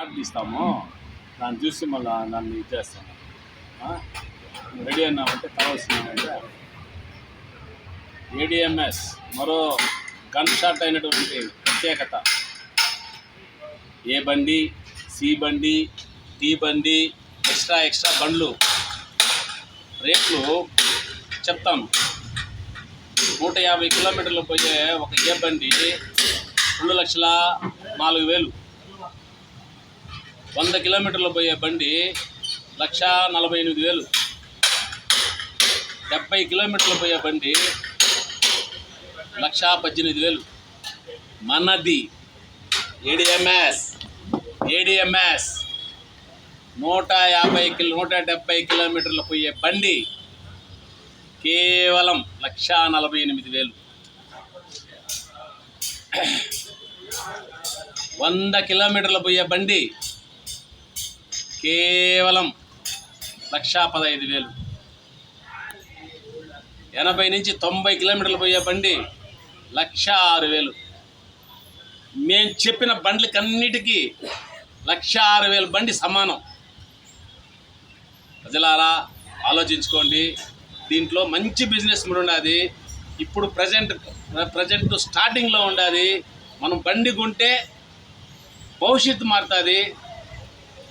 Card తీస్తాము దాన్ని చూసి మళ్ళీ నన్ను ఇది చేస్తాను. రెడీ అన్నామంటే కావాల్సిందంటే ఏడిఎంఎస్ మరో గన్ షాట్ అయినటువంటి ప్రత్యేకత. ఏ బండి సి బండి టీ బండి ఎక్స్ట్రా ఎక్స్ట్రా బండ్లు. రేట్లు చెప్తాను. నూట యాభై కిలోమీటర్లు పోయే ఒక ఏ బండి రెండు లక్షల నాలుగు వేలు. వంద కిలోమీటర్లు పోయే బండి లక్ష నలభై ఎనిమిది వేలు. డెబ్బై కిలోమీటర్లు పోయే బండి లక్ష పద్దెనిమిది వేలు. మనది ఏడిఎంఎస్ ఏడిఎంఎస్ నూట యాభై కిలో నూట డెబ్బై కిలోమీటర్లు పోయే బండి కేవలం లక్ష నలభై ఎనిమిది వేలు. వంద కిలోమీటర్లు పోయే బండి కేవలం లక్షా పదహైదు వేలు. ఎనభై నుంచి తొంభై కిలోమీటర్లు పోయే బండి లక్ష ఆరు వేలు. మేము చెప్పిన బండ్లకన్నిటికీ లక్ష ఆరు వేలు బండి సమానం. ప్రజలారా ఆలోచించుకోండి. దీంట్లో మంచి బిజినెస్ కూడా ఉన్నది ఇప్పుడు ప్రజెంట్ ప్రజెంట్ స్టార్టింగ్లో ఉండాలి మనం బండి కొంటే భవిష్యత్తు మారుతుంది.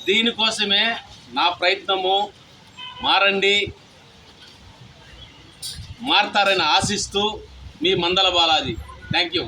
దీనికోసమే నా ప్రయత్నము మారండి. మారతారని ఆశిస్తూ మీ మందల బాలాజీ. Thank you.